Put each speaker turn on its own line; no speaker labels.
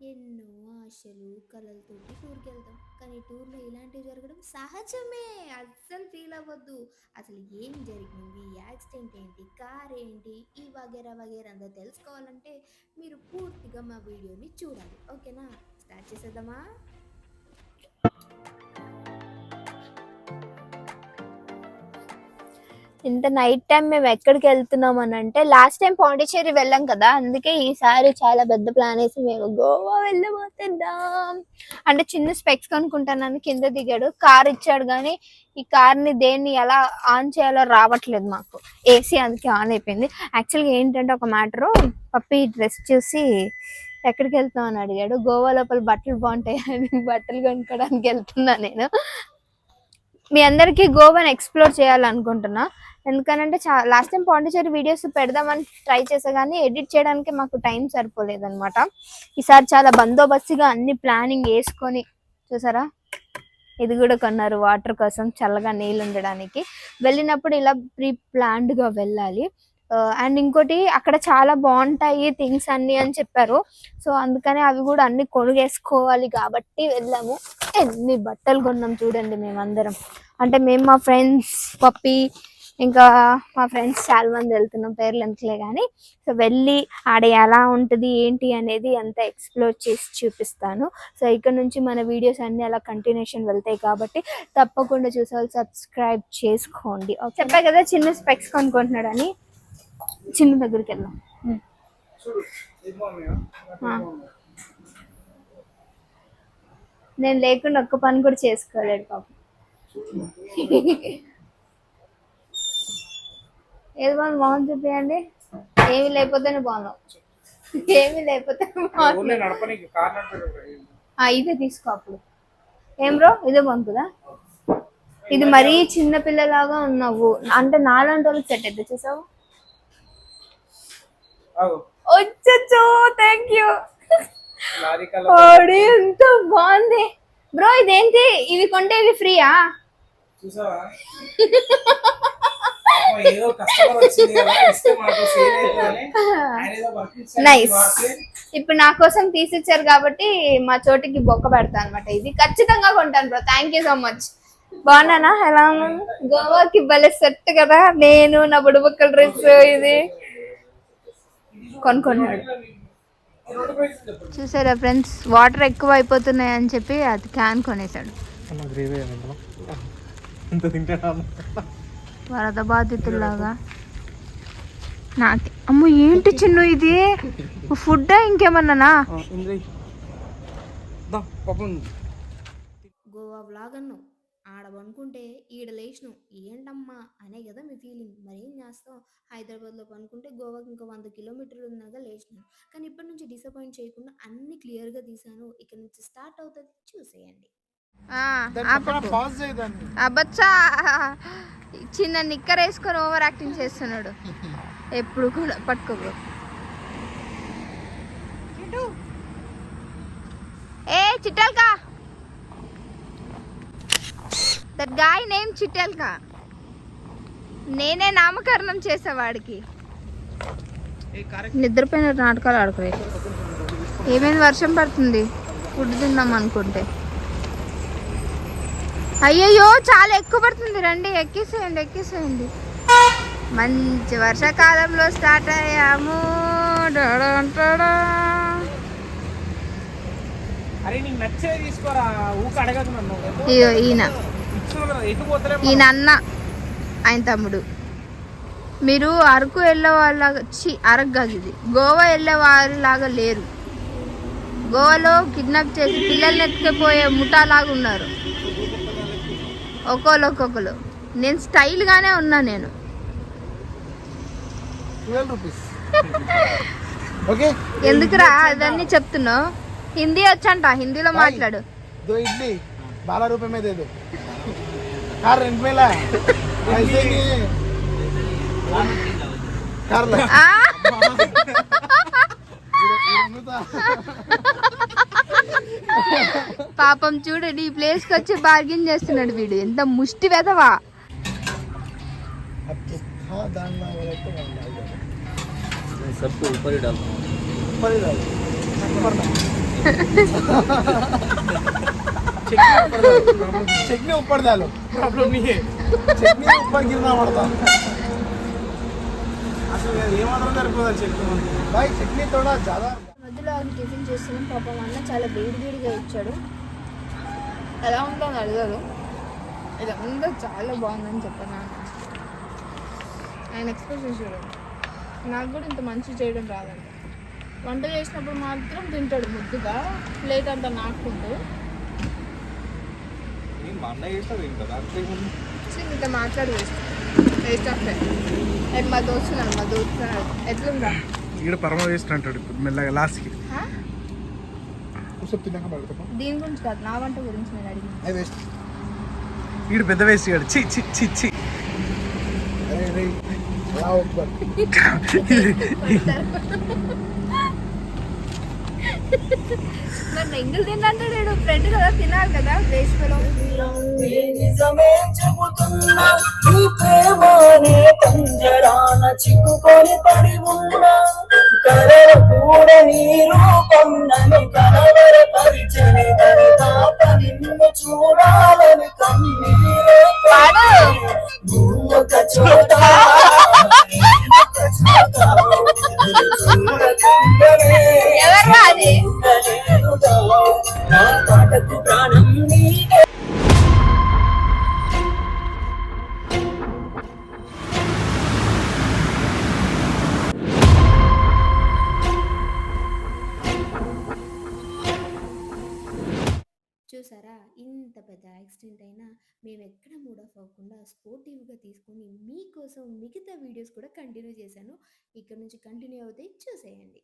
ఎన్నో ఆశలు కలలతోటి టూర్కి వెళ్తాం కానీ టూర్లో ఇలాంటివి జరగడం సహజమే. అస్సలు ఫీల్ అవ్వద్దు. అసలు ఏం జరిగింది? యాక్సిడెంట్ ఏంటి? కార్ ఏంటి? ఈ వగేరా వగేరా అంతా తెలుసుకోవాలంటే మీరు పూర్తిగా మా వీడియోని చూడాలి. ఓకేనా? స్టార్ట్ చేసేద్దామా?
ఇంత నైట్ టైం మేము ఎక్కడికి వెళ్తున్నాం అని అంటే లాస్ట్ టైం పాండిచ్చేరి వెళ్ళాం కదా అందుకే ఈసారి చాలా పెద్ద ప్లాన్ వేసి మేము గోవా వెళ్ళబోతున్నాం. అంటే చిన్న స్పెక్స్ కొనుక్కుంటానని కింద దిగాడు. కార్ ఇచ్చాడు కానీ ఈ కార్ని దేన్ని ఎలా ఆన్ చేయాలో రావట్లేదు మాకు. ఏసీ అందుకే ఆన్ అయిపోయింది. యాక్చువల్గా ఏంటంటే ఒక మ్యాటరు పప్పి డ్రెస్ చూసి ఎక్కడికి వెళ్తాం అని అడిగాడు. గోవా లోపల బట్టలు బాగుంటాయి? అని బట్టలు కొనుక్కోవడానికి వెళ్తున్నా నేను. మీ అందరికీ గోవాని ఎక్స్ప్లోర్ చేయాలనుకుంటున్నా. ఎందుకనంటే చా లాస్ట్ టైం పాండిచేరి వీడియోస్ పెడదామని ట్రై చేసా కానీ ఎడిట్ చేయడానికి మాకు టైం సరిపోలేదు అనమాట ఈసారి చాలా బందోబస్తుగా అన్ని ప్లానింగ్ వేసుకొని చూసారా? ఇది కూడా కొన్నారు వాటర్ కోసం చల్లగా నీళ్ళు ఉండడానికి. వెళ్ళినప్పుడు ఇలా ప్రీ ప్లాన్డ్గా వెళ్ళాలి. అండ్ ఇంకోటి అక్కడ చాలా బాగుంటాయి థింగ్స్ అన్ని అని చెప్పారు. సో అందుకనే అవి కూడా అన్ని కొనుగేసుకోవాలి కాబట్టి వెళ్ళాము. ఎన్ని బట్టలు కొన్నాం చూడండి మేమందరం. అంటే మేము మా ఫ్రెండ్స్ పప్పి ఇంకా మా ఫ్రెండ్స్ చాలా మంది వెళ్తున్నాం పేర్లు ఎందుకులే కానీ సో వెళ్ళి ఆడ ఎలా ఉంటుంది ఏంటి అనేది అంతా ఎక్స్ప్లోర్ చేసి చూపిస్తాను. సో ఇక్కడ నుంచి మన వీడియోస్ అన్ని అలా కంటిన్యూషన్ వెళ్తాయి కాబట్టి తప్పకుండా చూసేవాళ్ళు సబ్స్క్రైబ్ చేసుకోండి. చెప్పా కదా చిన్న స్పెక్స్ కొనుక్కుంటున్నాడు చిన్న దగ్గరికి వెళ్దాం. నేను లేకుండా ఒక్క పని కూడా చేసుకోలేడు పాపం. ఏది బాగుంది? మొహం చూపించండి ఏమి లేకపోతేనే బాగున్నావు. ఏమి లేకపోతే ఇదే తీసుకో అప్పుడు. ఏం బ్రో? ఇదే బాగుంటుందా ఇది మరీ చిన్న పిల్లలాగా ఉన్నావు. అంటే నాలాంటి వాళ్ళకి సెట్ అయితే చూసావు. వచ్చచ్చు థ్యాంక్ యూ ఓడి ఎంత బాగుంది. బ్రో ఇదేంటి? ఇవి కొంటే ఇవి ఫ్రీయా నైస్ ఇప్పుడు నా కోసం తీసిచ్చారు కాబట్టి మా చోటికి బొక్క పెడతా అనమాట ఇది. ఖచ్చితంగా కొంటాను bro. Thank you so much బాగున్నానా? ఎలా గోవాకి భలే సెట్ కదా. నేను నా బుడబుక్కల డ్రెస్ ఇది. కొనుక్కున్నాడు. చూసారా ఫ్రెండ్స్ వాటర్ ఎక్కువ అయిపోతున్నాయి అని చెప్పి అది క్యాన్ కొనేసాడు. వరద బాధితుల్లాగా. నాకు అమ్మో ఏంటి చిన్ను ఇది? ఫుడ్ ఇంకేమన్నానా?
పాపం.
గోవా వ్లాగ్ అన్నావు ఆడ పనుకుంటే ఈడ లేచినావు. ఏంటమ్మా? అనే కదా మీ ఫీలింగ్ మరేం చేస్తాం హైదరాబాద్లో పనుకుంటే గోవాకి ఇంకా వంద కిలోమీటర్లు ఉన్నాక లేచినాను. కానీ ఇప్పటి నుంచి డిసప్పాయింట్ చేయకుండా అన్ని క్లియర్గా తీసాను ఇక్కడ నుంచి స్టార్ట్ అవుతుంది. చూసేయండి.
అబ్బచ్చా! చిన్న నిక్కర్ వేసుకొని ఓవర్ యాక్టింగ్ చేస్తున్నాడు. ఎప్పుడు కూడా పట్టుకోబో ఏ Chittalka! That guy name Chittalka నేనే నామకరణం చేసేవాడికి. నిద్రపోయిన నాటకాలు ఆడుకోలేదు ఏమైంది? వర్షం పడుతుంది. ఫుడ్ తిందాం అనుకుంటే. అయ్యయ్యో చాలా ఎక్కువ పడుతుంది. రండి ఎక్కేసేయండి ఎక్కేసేయండి. మంచి వర్షాకాలంలో స్టార్ట్ అయ్యాము.
అరే నీకు నచ్చేది తీసుకోరా? ఊక అడగదు నన్ను.
ఈయన. ఈయన అన్న ఆయన తమ్ముడు. మీరు అరకు వెళ్ళేవాళ్ళలాగా చి అరకు ఇది. గోవా వెళ్ళేవారిలాగా లేరు. గోవాలో కిడ్నాప్ చేసి పిల్లల్ని ఎత్తుకుపోయే ముఠాలాగా ఉన్నారు. ఒక్కోళ్ళు ఒక్కొక్కరు. నేను స్టైల్గానే ఉన్నా నేను. ఎందుకురా అదన్నీ చెప్తున్నావు? హిందీ వచ్చంట. హిందీలో మాట్లాడు.
బాల रुपए में दे दो कार रेंट में ला ऐसे नहीं है कार ला
ఆ? పాపం చూడండి ఈ ప్లేస్ కి వచ్చి బార్గెన్ చేస్తున్నాడు వీడు ఎంత ముష్టి వెదవా
हाँ दाल ना बोले तो मैं डाल दूंगा।
सबको ऊपर ही डाल
ऊपर ही डाल ऊपर ना चटनी ऊपर डालो प्रॉब्लम नहीं है चटनी ऊपर गिरना पड़ता అసలు ఏమాత్రం సరిపోదా చట్నీ బాయ్ చట్నీ తోడా చాలా
మధ్యలో ఆయన టిఫిన్ చేస్తున్నాం పాపం అన్న చాలా వేడి వేడిగా ఇచ్చాడు ఎలా ఉందో అని అడగదు ఇదంతా చాలా బాగుందని చెప్పాను నాన్న. ఆయన ఎక్స్ప్రెషన్ చూడండి నాకు కూడా ఇంత మంచి చేయడం రాదండి వంట చేసినప్పుడు మాత్రం తింటాడు ముద్దుగా ప్లేట్ అంతా నాకుంటూ
మా అన్నయ్య చేస్తాడు ఇంకా దాంట్లో ఏముంది?
చిన్న ఇంత మాట్లాడి వేస్ట్ ఆఫ్ టైం మా దోస్తున్నాడు మా దోస్తున్నాడు ఎట్లుందా?
ఈడ పరమ వేస్ట్ అంటాడు ఇప్పుడు మెల్లగా లాస్ట్కి
దీని గురించి కాదు నా వంట గురించి నేను అడిగింది
పెద్ద వేస్ట్ ఇయ్యాడు చి చి చి చి
మరి ఎంగిల్ తిన్నంటాడు ఫ్రెండ్ కదా తినాలి కదా వేస్ట్
ప్రాణం
చూసారా? ఇంత పెద్ద యాక్సిడెంట్ అయినా మేము ఎక్కడ మూడ్ ఆఫ్ అవ్వకుండా స్పోర్టివ్గా తీసుకొని మీకోసం మిగతా వీడియోస్ కూడా కంటిన్యూ చేశాను. ఇక్కడ నుంచి కంటిన్యూ అవుతాయి. చూసేయండి.